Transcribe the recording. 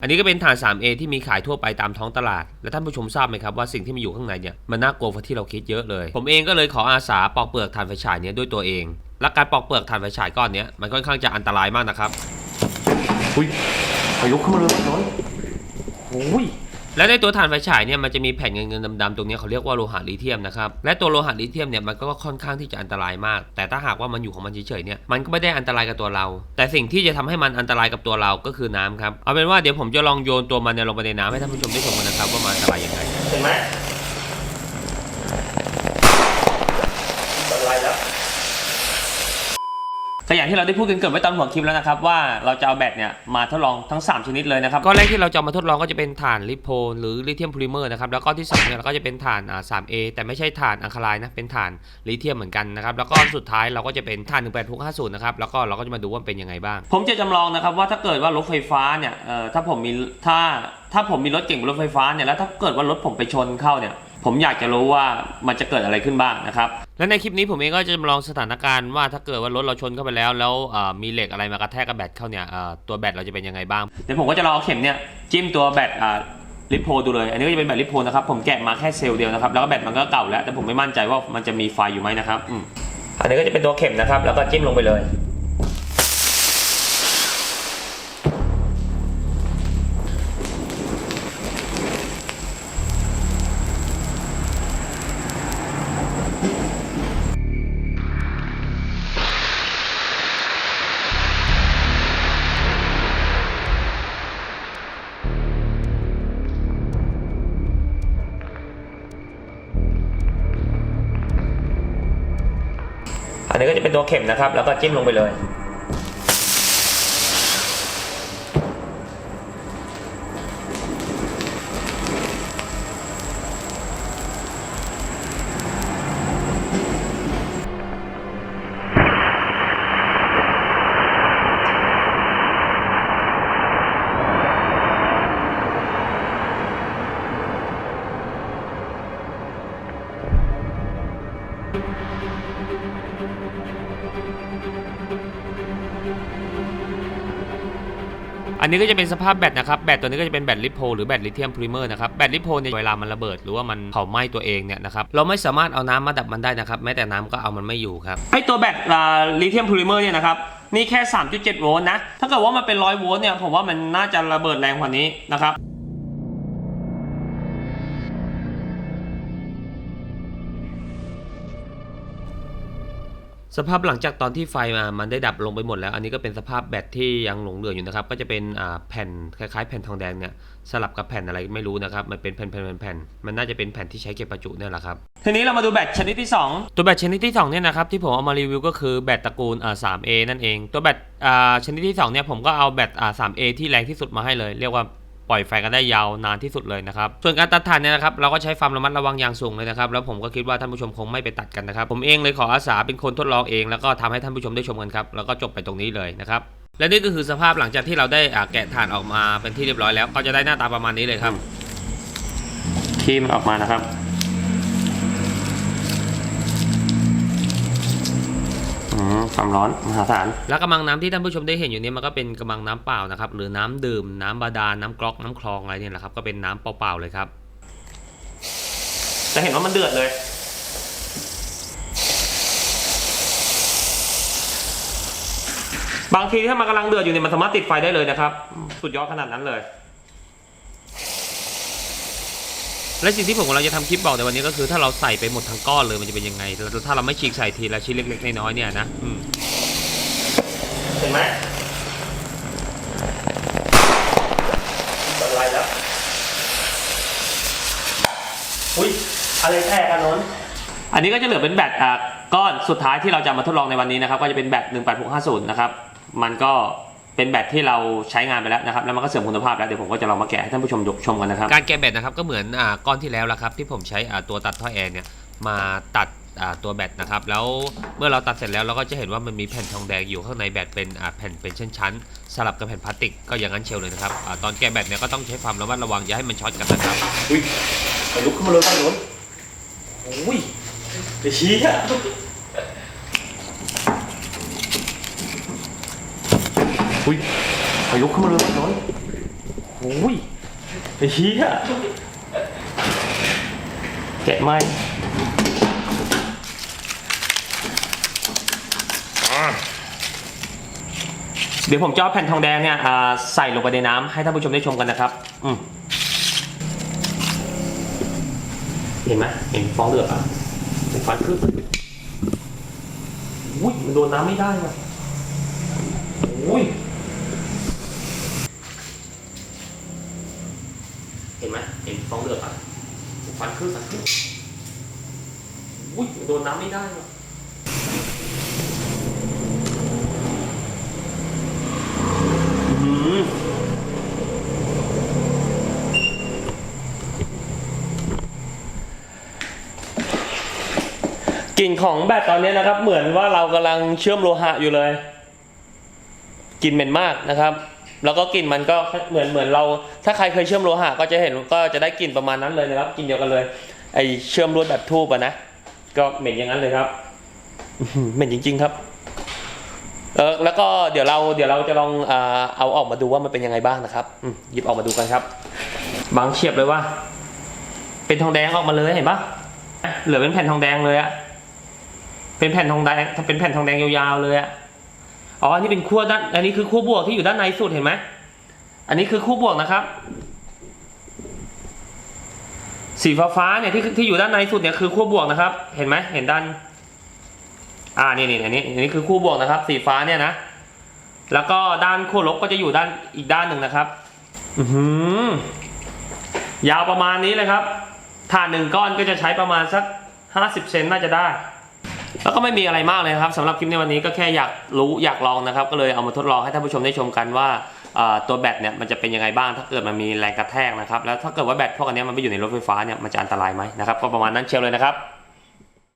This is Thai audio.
อันนี้ก็เป็นฐาน 3A ที่มีขายทั่วไปตามท้องตลาด และท่านผู้ชมทราบไหมครับว่าสิ่งที่มันอยู่ข้างในเนี่ยมันน่ากลัวกว่าที่เราคิดเยอะเลย ผมเองก็เลยขออาสาปอกเปลือกฐานไฟฉายเนี่ยด้วยตัวเอง และการปอกเปลือกฐานไฟฉายก้อนเนี้ยมันค่อนข้างจะอันตรายมากนะครับอุ้ยพายุเข้นมาเลยน้อยโอ้ย และในตัวฐานไฟฉายเนี่ยมันจะมีแผ่นเงินเงินดำๆตรงนี้เขาเรียกว่าโลหะลิเทียมนะครับและตัวโลหะลิเทียมเนี่ยมันก็ค่อนข้างที่จะอันตรายมาก แต่ถ้าหากว่ามันอยู่ของมันเฉยๆเนี่ยมันก็ไม่ได้อันตรายกับตัวเรา แต่สิ่งที่จะทำให้มันอันตรายกับตัวเราก็คือน้ำครับเอาเป็นว่าเดี๋ยวผมจะลองโยนตัวมันเนี่ยลงไปในน้ำให้ท่านผู้ชมได้ชมกันนะครับว่ามันอันตรายยังไงเห็นไหมอะไรแล้ว ก็อย่างที่เราได้พูดกันเกิดไว้ตอนหัวคลิปแล้วนะครับว่าเราจะเอาแบตเนี่ยมาทดลองทั้ง 3 ชนิดเลยนะครับก้อนแรกที่เราจะเอามาทดลองก็จะเป็นถ่านลิโพนหรือลิเธียมโพลิเมอร์นะครับแล้วก็ที่สองเนี่ยเราก็จะเป็นถ่านอ่า 3A แต่ไม่ใช่ถ่านอังคารายนะเป็นถ่านลิเธียมเหมือนกันนะครับแล้วก็สุดท้ายเราก็จะเป็นถ่าน18650นะครับแล้วก็เราก็จะมาดูว่าเป็นยังไงบ้าง ผมจะจำลองนะครับว่าถ้าเกิดว่ารถไฟฟ้าเนี่ยเอ่อถ้าผมมีถ้าถ้าผมมีรถเก่งบนรถไฟฟ้าเนี่ยแล้วถ้าเกิดว่ารถผมไปชนเข้าเนี่ย ผมอยากจะรู้ว่ามันจะเกิดอะไรขึ้นบ้างนะครับและในคลิปนี้ผมเองก็จะจำลองสถานการณ์ว่าถ้าเกิดว่ารถเราชนเข้าไปแล้ว แล้วเอ่อมีเหล็กอะไรมากระแทกกับแบตเข้าเนี่ยเอ่อตัวแบตเราจะเป็นยังไงบ้างเดี๋ยวผมก็จะลองเอาเข็มเนี่ยจิ้มตัวแบตอ่าลิปโพดูเลย อันนี้ก็จะเป็นแบตลิปโพนะครับ ผมแกะมาแค่เซลล์เดียวนะครับ แล้วก็แบตมันก็เก่าแล้ว แต่ผมไม่มั่นใจว่ามันจะมีไฟอยู่ไหมนะครับอืมอันนี้ก็จะเป็นตัวเข็มนะครับ แล้วก็จิ้มลงไปเลย นนี้ก็จะเป็นตัวเข็มนะครับ แล้วก็จิ้มลงไปเลย อันนี้ก็จะเป็นสภาพแบตนะครับ แบตตัวนี้ก็จะเป็นแบตลิโพหรือแบตลิเธียมพลิเมอร์นะครับ แบตลิโพเนี่ยเวลามันระเบิดหรือว่ามันเผาไหม้ตัวเองเนี่ยนะครับ เราไม่สามารถเอาน้ำมาดับมันได้นะครับ แม้แต่น้ำก็เอามันไม่อยู่ครับ ไอตัวแบตลิเธียมพลิเมอร์เนี่ยนะครับ นี่แค่ 3.7 โวลต์นะ ถ้าเกิดว่ามันเป็น 100 โวลต์เนี่ย ผมว่ามันน่าจะระเบิดแรงกว่านี้นะครับ สภาพหลังจากตอนที่ไฟมามันได้ดับลงไปหมดแล้ว อันนี้ก็เป็นสภาพแบตที่ยังหลงเหลืออยู่นะครับ ก็จะเป็นอ่าแผ่นคล้ายๆ แผ่นทองแดงเนี่ยสลับกับแผ่นอะไรไม่รู้นะครับ มันเป็นแผ่นๆๆๆมันน่าจะเป็นแผ่นที่ใช้เก็บประจุเนี่ยแหละครับ ทีนี้เรามาดูแบตชนิดที่ 2 ตัวแบตชนิดที่2เนี่ยนะครับที่ผมเอามารีวิวก็คือแบตตระกูลอ่า 3A นั่นเอง ตัวแบตอ่าชนิดที่2เนี่ยผมก็เอาแบตอ่า 3A ที่แรงที่สุดมาให้เลย เรียกว่า ปล่อยไฟกันได้ยาวนานที่สุดเลยนะครับส่วนการตัดถ่านเนี่ยนะครับเราก็ใช้ความระมัดระวังอย่างสูงเลยนะครับแล้วผมก็คิดว่าท่านผู้ชมคงไม่ไปตัดกันนะครับผมเองเลยขออาสาเป็นคนทดลองเอง แล้วก็ทำให้ท่านผู้ชมได้ชมกันครับแล้วก็จบไปตรงนี้เลยนะครับและนี่ก็คือสภาพหลังจากที่เราได้อาแกะถ่านออกมาเป็นที่เรียบร้อยแล้ว ก็จะได้หน้าตาประมาณนี้เลยครับที่มันออกมานะครับ อืม ความร้อนมหาศาลแล้วกระมังน้ำที่ท่านผู้ชมได้เห็นอยู่นี้มันก็เป็นกระมังน้ำเปล่านะครับ หรือน้ำดื่มน้ำบาดาลน้ำกรอกน้ำคลองอะไรเนี่ยแหละครับ ก็เป็นน้ำเปล่าๆเลยครับ จะเห็นว่ามันเดือดเลย บางทีถ้ามันกำลังเดือดอยู่เนี่ยมันสามารถติดไฟได้เลยนะครับ สุดยอดขนาดนั้นเลย และสิ่งที่ผมกำลังจะทำคลิปบอกในวันนี้ก็คือถ้าเราใส่ไปหมดทั้งก้อนเลยมันจะเป็นยังไงแล้วถ้าเราไม่ฉีกใส่ทีละชิ้นเล็กๆน้อยๆเนี่ยนะอืมเห็นไหมอะไรแล้วอุ้ยอะไรแตกกันนนอันนี้ก็จะเหลือเป็นแบตอะก้อนสุดท้ายที่เราจะมาทดลองในวันนี้นะครับ ก็จะเป็นแบต18650 นะครับ มันก็ เป็นแบตที่เราใช้งานไปแล้วนะครับแล้วมันก็เสื่อมคุณภาพแล้วเดี๋ยวผมก็จะลองมาแกะให้ท่านผู้ชมชมกันนะครับการแกะแบตนะครับก็เหมือนอ่าก้อนที่แล้วละครับที่ผมใช้อ่าตัวตัดท่อแอร์เนี่ยมาตัดอ่าตัวแบตนะครับแล้วเมื่อเราตัดเสร็จแล้วเราก็จะเห็นว่ามันมีแผ่นทองแดงอยู่ข้างในแบตเป็นอ่าแผ่นเป็นชั้นๆสลับกับแผ่นพลาสติกก็อย่างนั้นเชียวเลยนะครับอาตอนแกะแบตเนี่ยก็ต้องใช้ความระมัดระวังอย่าให้มันช็อตกันนะครับอุ้ยไปลุกขึ้นมาเลยบ้านนนอุ้ยไปชี้ อะอุ้ยไปลุกขึ้นมาเลยบ้านนนโอ้ยไอ้เหี้ยแกะไหมอะเดี๋ยวผมจะเอาแผ่นทองแดงเนี่ยอ่าใส่ลงไปในน้ำให้ท่านผู้ชมได้ชมกันนะครับ อืมเห็นไหมเห็นฟองเดือดอะเป็นฟันขึ้นอุ้ยมันโดนน้ำไม่ได้ว่ะอุ้ย เห็ นไหมเห็นฟองเดือดอะฟันขึ้นฟันขึ้นอุ้ยโดนน้ำไม่ได้ว่ะอื้อหือกลิ่นของแบบตอนนี้นะครับ เหมือนว่าเรากำลังเชื่อมโลหะอยู่เลย กลิ่นเหม็นมากนะครับ แล้วก็กลิ่นมันก็เหมือนเหมือนเรา ถ้าใครเคยเชื่อมโลหะก็จะเห็นก็จะได้กลิ่นประมาณนั้นเลยนะครับกลิ่นเดียวกันเลยไอเชื่อมลวดแบบทูบอะนะก็เหม็นอย่างนั้นเลยครับเหม็นจริง ๆครับเออแล้วก็เดี๋ยวเราเดี๋ยวเราจะลองอ่าเอาออกมาดูว่ามันเป็นยังไงบ้างนะครับหยิบออกมาดูกันครับ บางเฉียบเลยว่า เป็นทองแดงออกมาเลยเห็นปะเหลือเป็นแผ่นทองแดงเลยอะเป็นแผ่นทองแดงเป็นแผ่นทองแดงยาวๆเลยอะ อ๋ออันนี้เป็นขั้วด้าน อันนี้คือขั้วบวกที่อยู่ด้านในสุดเห็นไหมอันนี้คือขั้วบวกนะครับ สีฟ้าฟ้าเนี่ยที่ที่อยู่ด้านในสุดเนี่ยคือขั้วบวกนะครับ เห็นไหมเห็นด้าน อ่านี่นี่อันนี้อันนี้คือขั้วบวกนะครับ สีฟ้าเนี่ยนะ แล้วก็ด้านขั้วลบก็จะอยู่ด้านอีกด้านหนึ่งนะครับ อือหือยาวประมาณนี้เลยครับถ่านหนึ่งก้อนก็จะใช้ประมาณสักห้าสิบเซนน่าจะได้ แล้วก็ไม่มีอะไรมากเลยครับสำหรับคลิปในวันนี้ก็แค่อยากรู้อยากลองนะครับ ก็เลยเอามาทดลองให้ท่านผู้ชมได้ชมกันว่าตัวแบตเนี่ยมันจะเป็นยังไงบ้างถ้าเกิดมันมีแรงกระแทกนะครับแล้วถ้าเกิดว่าแบตพวกอันนี้มันไปอยู่ในรถไฟฟ้าเนี่ยมันจะอันตรายไหมนะครับก็ประมาณนั้นเชียวเลยนะครับ